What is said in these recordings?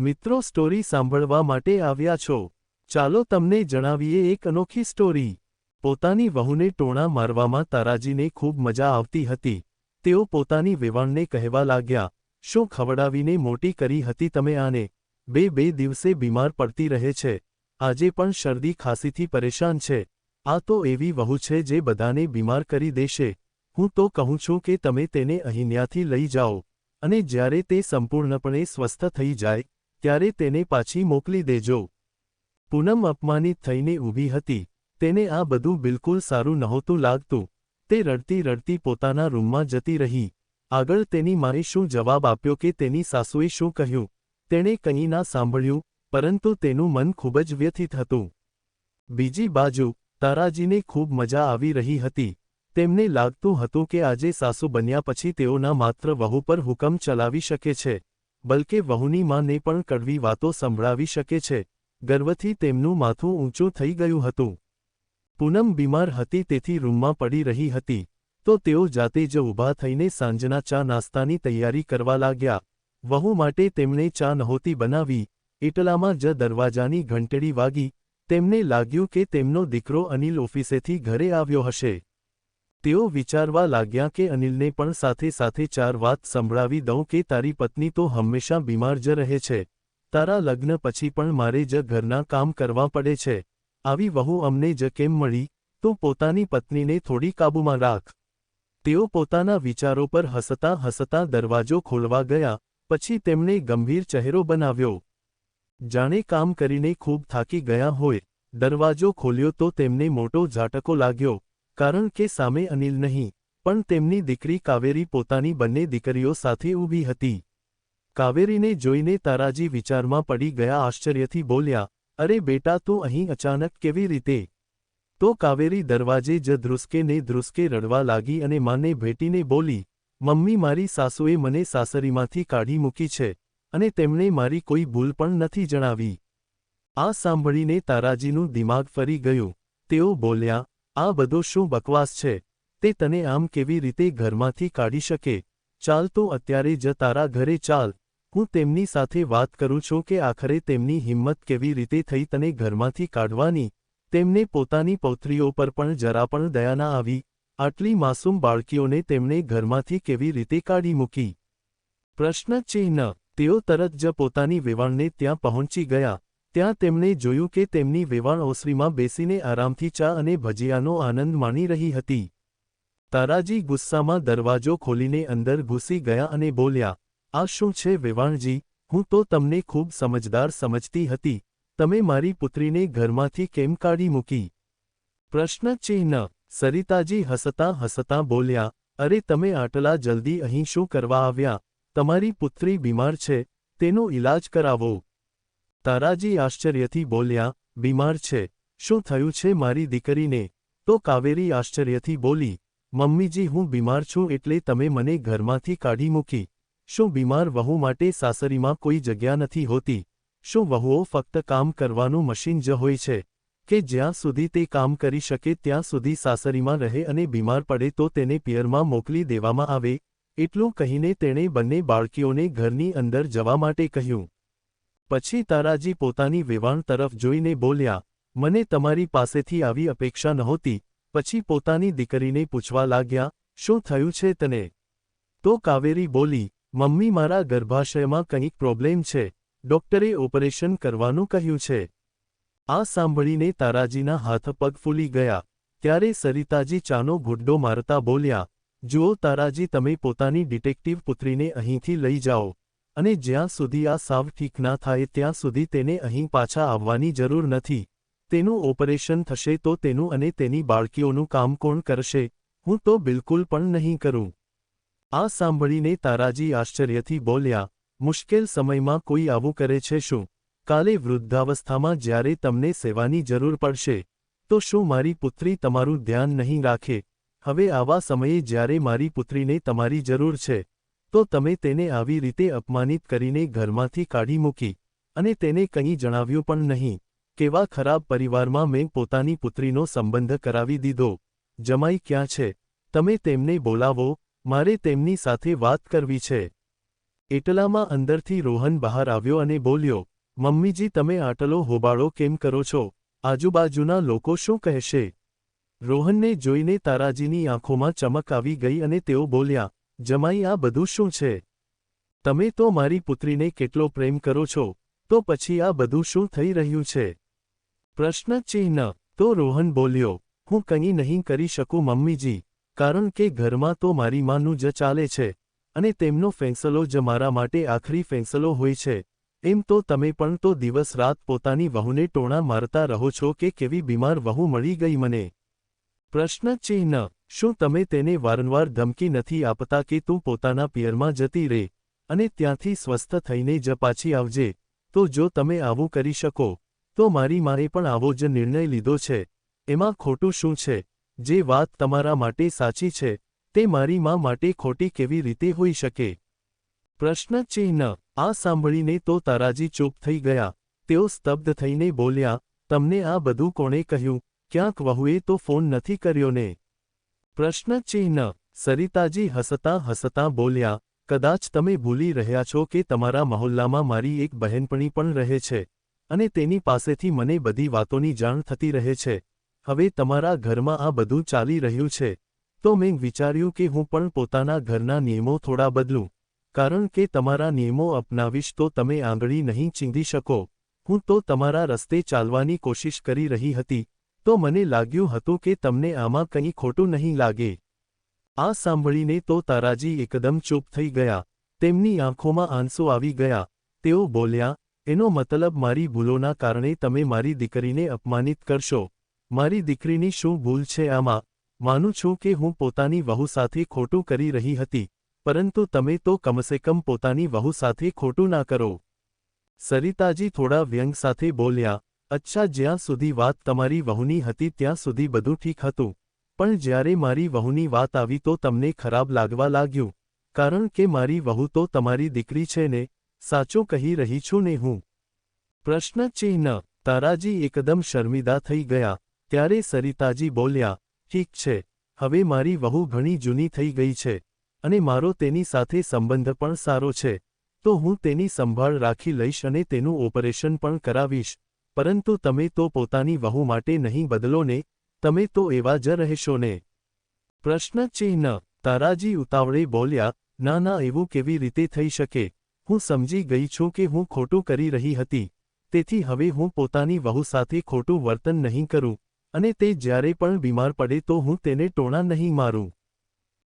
મિત્રો સ્ટોરી સાંભળવા માટે આવ્યા છો. ચાલો તમને જણાવીએ એક અનોખી સ્ટોરી પોતાની વહુને ટોણા મારવામાં તારાજીને ખૂબ મજા આવતી હતી. તેઓ પોતાની વેવાણને કહેવા લાગ્યા, શું ખવડાવીને મોટી કરી હતી તમે આને? બે બે દિવસે બીમાર પડતી રહે છે. આજે પણ શરદી ખાંસીથી પરેશાન છે. આ તો એવી વહુ છે જે બધાને બીમાર કરી દેશે. હું તો કહું છું કે તમે તેને અહીંયાથી લઈ જાઓ. અને જ્યારે તે સંપૂર્ણપણે સ્વસ્થ થઈ જાય ત્યારે તેને પાછી મોકલી દેજો. પૂનમ અપમાનિત થઈને ઊભી હતી. તેને આ બધું બિલકુલ સારું નહોતું લાગતું. તે રડતી રડતી પોતાના રૂમમાં જતી રહી. આગળ તેની માએ શું જવાબ આપ્યો કે તેની સાસુએ શું કહ્યું? તેણે કંઈ ના સાંભળ્યું, પરંતુ તેનું મન ખૂબ જ વ્યથિત હતું. બીજી બાજુ, તારાજીને ખૂબ મજા આવી રહી હતી. તેમને લાગતું હતું કે આજે સાસુ બન્યા પછી તેઓના માત્ર વહુ પર હુકમ ચલાવી શકે છે. બલકે વહુની માને પણ કડવી વાતો સંભળાવી શકે છે. ગર્વથી તેમનું માથું ઊંચું થઈ ગયું હતું. પૂનમ બીમાર હતી તેથી રૂમમાં પડી રહી હતી. તો તેઓ જાતે જ ઊભા થઈને સાંજના ચા નાસ્તાની તૈયારી કરવા લાગ્યા. વહુ માટે તેમણે ચા નહોતી બનાવી. એટલામાં જ દરવાજાની ઘંટડી વાગી. તેમને લાગ્યું કે તેમનો દીકરો અનિલ ઓફિસેથી ઘરે આવ્યો હશે. તેઓ વિચારવા લાગ્યા કે અનિલને પણ સાથે સાથે ચાર વાત સંભળાવી દઉં કે તારી પત્ની તો હંમેશા બીમાર જ રહે છે. તારા લગ્ન પછી પણ મારે જ ઘરના કામ કરવા પડે છે. આવી વહુ અમને જ કેમ મળી? તો પોતાની પત્નીને થોડી કાબૂમાં રાખ. તેઓ પોતાના વિચારો પર હસતા હસતા દરવાજો ખોલવા ગયા, પછી તેમણે ગંભીર ચહેરો બનાવ્યો. જાણે કામ કરીને ખૂબ થાકી ગયા હોય. દરવાજો ખોલ્યો તો તેમને મોટો ઝાટકો લાગ્યો. કારણ કે સામે અનિલ નહીં, પણ તેમની દીકરી કાવેરી પોતાની બંને દીકરીઓ સાથે ઊભી હતી. કાવેરીને જોઈને તારાજી વિચારમાં પડી ગયા આશ્ચર્યથી બોલ્યા, અરે બેટા, તું અહીં અચાનક કેવી રીતે? તો કાવેરી દરવાજે જ ધ્રુસકે ને ધ્રુસકે રડવા લાગી અને માને ભેટીને બોલી, મમ્મી, મારી સાસુએ મને સાસરીમાંથી કાઢી મૂકી છે અને તેમણે મારી કોઈ ભૂલ પણ નથી જણાવી. આ સાંભળીને તારાજીનું દિમાગ ફરી ગયું. તેઓ બોલ્યા આ બધો શું બકવાસ છે? તે તને આમ કેવી રીતે ઘરમાંથી કાઢી શકે? ચાલ તો અત્યારે જ તારા ઘરે ચાલ. હું તેમની સાથે વાત કરું છું કે આખરે તેમની હિંમત કેવી રીતે થઈ તને ઘરમાંથી કાઢવાની? તેમને પોતાની પૌત્રીઓ પર પણ જરા પણ દયા ના આવી. આટલી માસૂમ બાળકીઓને તેમણે ઘરમાંથી કેવી રીતે કાઢી મૂકી? પ્રશ્ન ચિહ્ન. તેઓ તરત જ પોતાની વેવાણને ત્યાં પહોંચી ગયા. ત્યાં તેમણે જોયું કે તેમની વેવાણ ઓસરીમાં બેસીને આરામથી ચા અને ભજીયાનો આનંદ માણી રહી હતી. તારાજી ગુસ્સામાં દરવાજો ખોલીને અંદર ઘૂસી ગયા અને બોલ્યા, આ શું છે વેવાણજી? હું તો તમને ખૂબ સમજદાર સમજતી હતી. તમે મારી પુત્રીને ઘરમાંથી કેમ કાઢી મૂકી? પ્રશ્ન ચિહ્ન. સરિતાજી હસતા હસતા બોલ્યા, અરે તમે આટલા જલ્દી અહીં શું કરવા આવ્યા? તમારી પુત્રી બીમાર છે. તેનો ઇલાજ કરાવો. તારાજી આશ્ચર્યથી બોલ્યા, બીમાર છે. શું થયું છે મારી દીકરીને? તો કાવેરી આશ્ચર્યથી બોલી, મમ્મીજી, હું બીમાર છું એટલે તમે મને ઘરમાંથી કાઢી મૂકી. શું બીમાર વહુ માટે સાસરીમાં કોઈ જગ્યા નથી હોતી? શું વહુઓ ફક્ત કામ કરવાનું મશીન જ હોય છે? કે જ્યાં સુધી તે કામ કરી શકે ત્યાં સુધી સાસરીમાં રહે અને બીમાર પડે તો તેને પિયરમાં મોકલી દેવામાં આવે? એટલું કહીને તેણે બંને બાળકીઓને ઘરની અંદર જવા માટે કહ્યું. પછી તારાજી પોતાની વેવાણ તરફ જોઈને બોલ્યા, મને તમારી પાસેથી આવી અપેક્ષા નહોતી. પછી પોતાની દીકરીને પૂછવા લાગ્યા, શું થયું છે તને? તો કાવેરી બોલી, મમ્મી મારા ગર્ભાશયમાં કંઈક પ્રોબ્લેમ છે. ડોક્ટરે ઓપરેશન કરવાનું કહ્યું છે. આ સાંભળીને તારાજીના હાથ પગ ફૂલી ગયા. ત્યારે સરિતાજી ચાનો ગુડ્ડો મારતા બોલ્યા, જુઓ તારાજી, તમે પોતાની ડિટેક્ટિવ પુત્રીને અહીંથી લઈ જાઓ. અને જ્યાં સુધી આ સાવ ઠીક ના થાય ત્યાં સુધી તેને અહીં પાછા આવવાની જરૂર નથી. તેનું ઓપરેશન થશે તો તેનું અને તેની બાળકીઓનું કામ કોણ કરશે, હું તો બિલકુલ પણ નહીં કરું. આ સાંભળીને તારાજી આશ્ચર્યથી બોલ્યા, મુશ્કેલ સમયમાં કોઈ આવું કરે છે શું? કાલે વૃદ્ધાવસ્થામાં જ્યારે તમને સેવાની જરૂર પડશે, તો શું મારી પુત્રી તમારું ધ્યાન નહીં રાખે? હવે આવા સમયે જ્યારે મારી પુત્રીને તમારી જરૂર છે તો તમે તેને આવી રીતે અપમાનિત કરીને ઘરમાંથી કાઢી મૂકી અને તેને કંઈ જણાવ્યું પણ નહીં. કેવા ખરાબ પરિવારમાં મેં પોતાની પુત્રીનો સંબંધ કરાવી દીધો. જમાઈ ક્યાં છે? તમે તેમને બોલાવો, મારે તેમની સાથે વાત કરવી છે. એટલામાં અંદરથી રોહન બહાર આવ્યો અને બોલ્યો, મમ્મીજી, તમે આટલો હોબાળો કેમ કરો છો? આજુબાજુના લોકો શું કહેશે? રોહનને જોઈને તારાજીની આંખોમાં ચમક આવી ગઈ અને તેઓ બોલ્યા જમાઈ, આ બધું શું છે? તમે તો મારી પુત્રીને કેટલો પ્રેમ કરો છો, તો પછી આ બધું શું થઈ રહ્યું છે? પ્રશ્ન ચિહ્ન. તો રોહન બોલ્યો, હું કંઈ નહીં કરી શકું મમ્મીજી, કારણ કે ઘરમાં તો મારી માનું જ ચાલે છે, અને તેમનો ફેંસલો જ મારા માટે આખરી ફેંસલો હોય છે. એમ તો તમે પણ તો દિવસ રાત પોતાની વહુને ટોણા મારતા રહો છો કે કેવી બીમાર વહુ મળી ગઈ મને. પ્રશ્ન ચિહ્ન શું તમે તેને વારંવાર ધમકી નથી આપતા કે તું પોતાના પિયરમાં જતી રહે અને ત્યાંથી સ્વસ્થ થઈને જ પાછી આવજે? તો જો તમે આવું કરી શકો, તો મારી માએ પણ આવો જ નિર્ણય લીધો છે. એમાં ખોટું શું છે? જે વાત તમારા માટે સાચી છે, તે મારી મા માટે ખોટી કેવી રીતે હોઈ શકે? પ્રશ્ન ચિહ્ન આ સાંભળીને તો તારાજી ચૂપ થઈ ગયા. તેઓ સ્તબ્ધ થઈને બોલ્યા, તમને આ બધું કોણે કહ્યું? ક્યાંક વહુએ તો ફોન નથી કર્યો ને. પ્રશ્નચિહ્ન, સરિતાજી હસતા હસતા બોલ્યા, કદાચ તમે ભૂલી રહ્યા છો કે તમારા મહોલ્લામાં મારી એક બહેનપણી પણ રહે છે, અને તેની પાસેથી મને બધી વાતોની જાણ થતી રહે છે. હવે તમારા ઘરમાં આ બધું ચાલી રહ્યું છે. તો મેં વિચાર્યું કે હું પણ પોતાના ઘરના નિયમો થોડા બદલું. કારણ કે તમારા નિયમો અપનાવીશ તો તમે આંગળી નહીં ચીંધી શકો. હું તો તમારા રસ્તે ચાલવાની કોશિશ કરી રહી હતી તો મને લાગ્યું હતું કે તમને આમાં કંઈ ખોટું નહીં લાગે. આ સાંભળીને તો તારાજી એકદમ ચૂપ થઈ ગયા. તેમની આંખોમાં આંસુ આવી ગયા. તેઓ બોલ્યા, એનો મતલબ મારી ભૂલોના કારણે તમે મારી દીકરીને અપમાનિત કરશો. મારી દીકરીની શું ભૂલ છે આમાં? માનું છું કે હું પોતાની વહુ સાથે ખોટું કરી રહી હતી, પરંતુ તમે તો કમસે કમ પોતાની વહુ સાથે ખોટું ના કરો. સરિતાજી થોડા વ્યંગ સાથે બોલ્યા અચ્છા, જ્યાં સુધી વાત તમારી વહુની હતી ત્યાં સુધી બધું ઠીક હતું. પણ જ્યારે મારી વહુની વાત આવી તો તમને ખરાબ લાગવા લાગ્યું. કારણ કે મારી વહુ તો તમારી દીકરી છે ને, સાચો કહી રહી છું ને હું. પ્રશ્ન ચિહ્ન. તારાજી એકદમ શર્મિદા થઈ ગયા. ત્યારે સરિતાજી બોલ્યા, ઠીક છે. હવે મારી વહુ ઘણી જૂની થઈ ગઈ છે અને મારો તેની સાથે સંબંધ પણ સારો છે. તો હું તેની સંભાળ રાખી લઈશ અને તેનું ઓપરેશન પણ કરાવીશ. પરંતુ તમે તો પોતાની વહુ માટે નહીં બદલો ને, તમે તો એવા જ રહેશો ને. પ્રશ્નચિહ્ન તારાજી ઉતાવળે બોલ્યા ના ના એવું કેવી રીતે થઈ શકે? હું સમજી ગઈ છું કે હું ખોટું કરી રહી હતી. તેથી હવે હું પોતાની વહુ સાથે ખોટું વર્તન નહીં કરું, અને તે જ્યારે પણ બીમાર પડે તો હું તેને ટોણા નહીં મારું.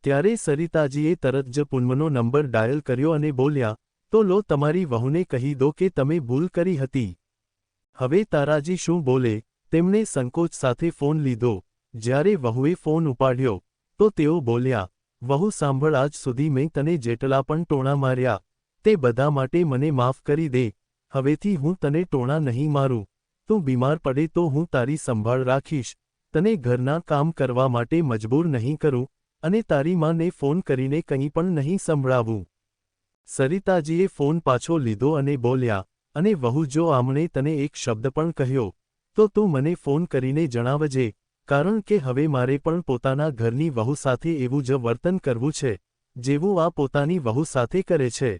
ત્યારે સરિતાજીએ તરત જ પુનમનો નંબર ડાયલ કર્યો અને બોલ્યા, તો લો, તમારી વહુને કહી દો કે તમે ભૂલ કરી હતી. હવે તારાજી શું બોલે? તેમણે સંકોચ સાથે ફોન લીધો. જ્યારે વહુએ ફોન ઉપાડ્યો, તો તેઓ બોલ્યા, વહુ, સાંભળ, આજ સુધી મેં તને જેટલા પણ ટોણા માર્યા, તે બધા માટે મને માફ કરી દે. હવેથી હું તને ટોણા નહીં મારું. તું બીમાર પડે તો હું તારી સંભાળ રાખીશ. તને ઘરના કામ કરવા માટે મજબૂર નહીં કરું અને તારી માને ફોન કરીને કંઈ પણ નહીં સંભળાવું. સરિતાજીએ ફોન પાછો લીધો અને બોલ્યા અને વહુ જો આમણે તને એક શબ્દ પણ કહ્યો, તો તું મને ફોન કરીને જણાવજે, કારણ કે હવે મારે પણ પોતાના ઘરની વહુ સાથે એવું જ વર્તન કરવું છે, જેવું આ પોતાની વહુ સાથે કરે છે.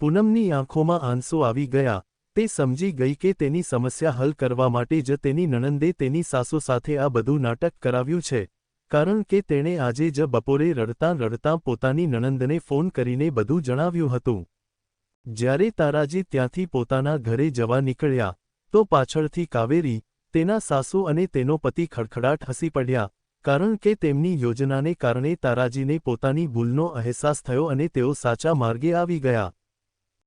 પૂનમની આંખોમાં આંસુ આવી ગયા, તે સમજી ગઈ કે તેની સમસ્યા હલ કરવા માટે જ તેની નણંદે તેની સાસુ સાથે આ બધું નાટક કરાવ્યું છે, કારણ કે તેણે આજે જ બપોરે રડતાં રડતાં પોતાની નણંદને ફોન કરીને બધું જણાવ્યું હતું. જ્યારે તારાજી ત્યાંથી પોતાના ઘરે જવા નીકળ્યા, તો પાછળથી કાવેરી, તેના સાસુ અને તેનો પતિ ખડખડાટ હસી પડ્યા, કારણ કે તેમની યોજનાને કારણે તારાજીને પોતાની ભૂલનો અહેસાસ થયો અને તેઓ સાચા માર્ગે આવી ગયા.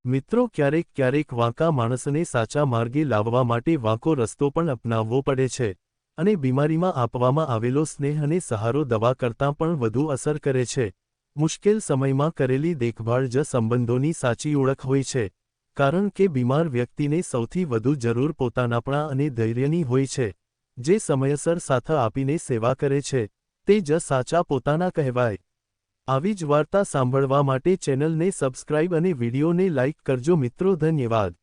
મિત્રો, ક્યારેક ક્યારેક વાંકા માણસને સાચા માર્ગે લાવવા માટે વાંકો રસ્તો પણ અપનાવવો પડે છે અને બીમારીમાં આપવામાં આવેલો સ્નેહ અને સહારો દવા કરતાં પણ વધુ અસર કરે છે. મુશ્કેલ સમયમાં કરેલી દેખભાળ જ સંબંધોની સાચી ઓળખ હોય છે, કારણ કે બીમાર વ્યક્તિને સૌથી વધુ જરૂર પોતાનાપણા અને ધૈર્યની હોય છે, જે સમયસર સાથ આપીને સેવા કરે છે, તે જ સાચા પોતાના કહેવાય. આવી જ વાર્તા સાંભળવા માટે ચેનલને સબસ્ક્રાઇબ અને વિડીયોને લાઇક કરજો મિત્રો, ધન્યવાદ.